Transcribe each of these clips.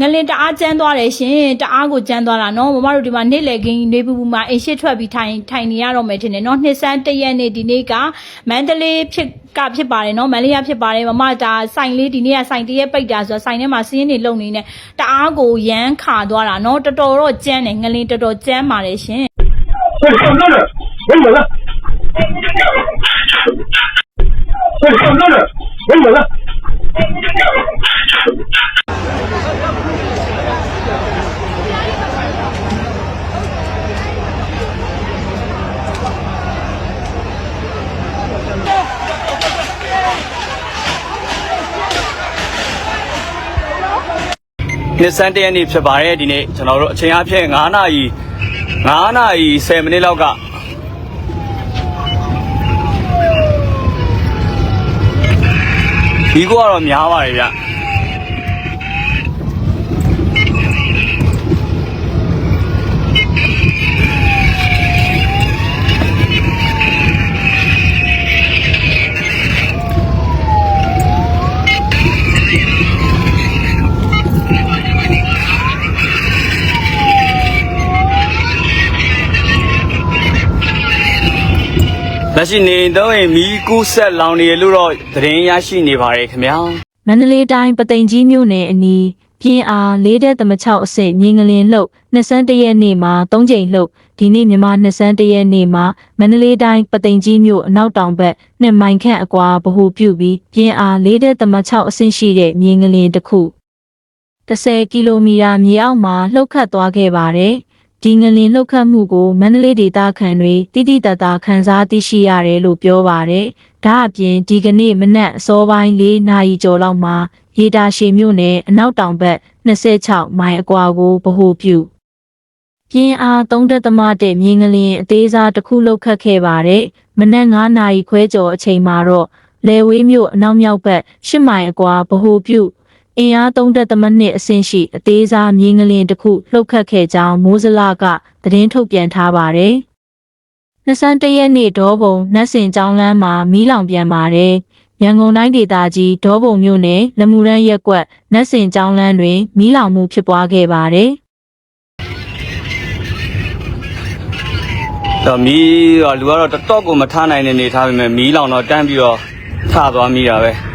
ငလင်တအားကျန်းသွားတယ်ရှင်တအားကိုကျန်းသွားတာနော်မမတို့ဒီမှာနေ့လယ်ခင်းနေပူပူမှာအိမ်ရှိထွက်ပြီးထိုင်ထိုင်နေရတော့မယ်ထင်တယ်နော်နှစ်ဆန်းတရက်နေ့ဒီနေ့ကမန္တလေးဖြစ်ကဖြစ်ပါတယ်နော်မန္တလေးကဖြစ်ပါတယ်မမဒါဆိုင်လေးဒီနေ့ကဆိုင်တရက်ပိတ်တာဆိုတော့ဆိုင်ထဲမှာစီးရင်တွေလုံနေနေတအားကိုရမ်းခါသွားတာနော်တော်တော်တော့ကျန်းတယ်ငလင်တော်တော်ကျန်းပါတယ်ရှင်ဟုတ်ကဲ့ဟုတ်ကဲ့ဟုတ်ကဲ့ဟုတ်ကဲ့ဟုတ်ကဲ့ နှစ်စန်းတရက်နေ့ဖြစ်ပါတယ်ဒီနေ့ကျွန်တော်တို့အချိန်အပြည့်9နာရီ9နာရီ10မိနစ်လောက်ကဒီကတော့များပါတယ်ဗျ လက်ရှိနေတော့ရင်မီးကူးဆက်လောင်နေရလို့တော့သတင်းရရှိနေပါတယ်ခင်ဗျာမန္တလေးတိုင်းပသိမ်ကြီးမြို့နယ်အနီးပြင်းအား၄တဲ့သမ6အဆင့်မြင်းကလင်လှုပ်21ရက်နေ့မှာ3ကြိမ်လှုပ်ဒီနေ့မြန်မာ21ရက်နေ့မှာမန္တလေးတိုင်းပသိမ်ကြီးမြို့အနောက်တောင်ဘက်နှစ်မိုင်ခန့်အကွာဗဟုပြုပြီးပြင်းအား၄တဲ့သမ6အဆင့်ရှိတဲ့မြင်းကလင်တစ်ခု10ကီလိုမီတာမြေအောက်မှာလှုပ်ခတ်သွားခဲ့ပါတယ် ဒီငလင်လှုပ်ခတ်မှုကိုမန္တလေးဒေသခံတွေတိတိတတ်တာခန်းစားသိရှိရတယ်လို့ပြောပါတယ်။ဒါအပြင်ဒီကနေ့မနက်အစောပိုင်း၄နာရီကျော်လောက်မှာရေတာရှည်မြို့နယ်အနောက်တောင်ဘက်26မိုင်အကွာကိုဗဟိုပြုပြင်းအား3တက်သမတဲ့မြင်းငလင်အသေးစားတစ်ခုလှုပ်ခတ်ခဲ့ပါတယ်။မနက်9နာရီခွဲကျော်အချိန်မှာတော့လေဝေးမြို့အနောက်မြောက်ဘက်10မိုင်အကွာဗဟိုပြု အင်အား3တက်သမနှစ်အဆင့်ရှိအသေးစားမြင်းငလင်တစ်ခုလှုပ်ခတ်ခဲ့ကြောင်းမိုးစလကသတင်းထုတ်ပြန်ထားပါတယ်။21ရက်နေ့ဒေါဘုံနတ်စင်ကျောင်းလမ်းမှာမီးလောင်ပြန်ပါတယ်။ရန်ကုန်တိုင်းဒေသကြီးဒေါဘုံမြို့နယ်လမူရန်ရက်ကွက်နတ်စင်ကျောင်းလမ်းတွင်မီးလောင်မှုဖြစ်ပွားခဲ့ပါတယ်။တော့မီးတော့လူကတော့တတော့ကိုမထားနိုင်တဲ့နေထားပေမဲ့မီးလောင်တော့တန်းပြီးတော့ထသွားမိတာပဲ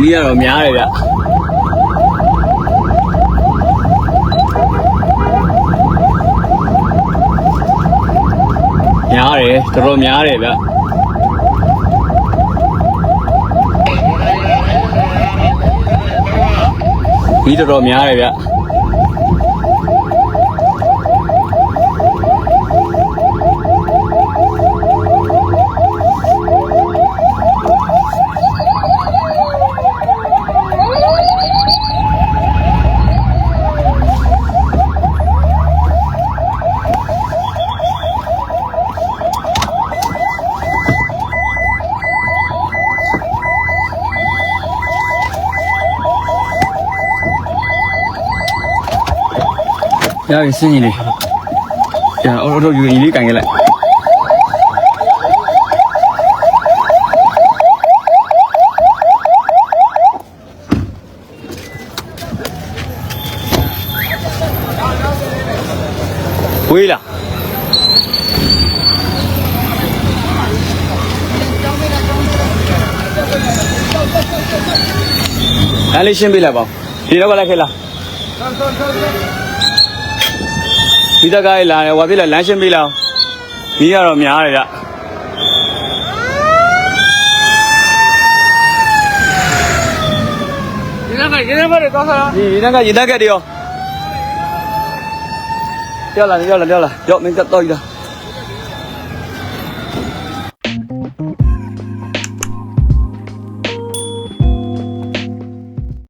မီးကတော့များတယ်ဗျများတယ်တော်တော်များတယ်ဗျမီးတော်တော်များတယ်ဗျ ရပြီစင်းကြီးလေးရအော်အော်ယူရင်လေးကန်ခဲ့လိုက်ဝေးလားအဲ့လေးရှင်းပေးလိုက်ပါဦးဒီတော့ကလည်းခဲလား ဒီတကားကြီးလာတယ်ဟိုဘာဖြစ်လဲလမ်းရှင်းပေးလောက်ဒီကတော့များတယ်ဗျရေနံပါတ်တွေသွားစားဒီရေနံကရေနံကက်တွေရောပြောက်လာတယ်ပြောက်လာပြောက်လာရော့မင်းကတော့ကြီးလား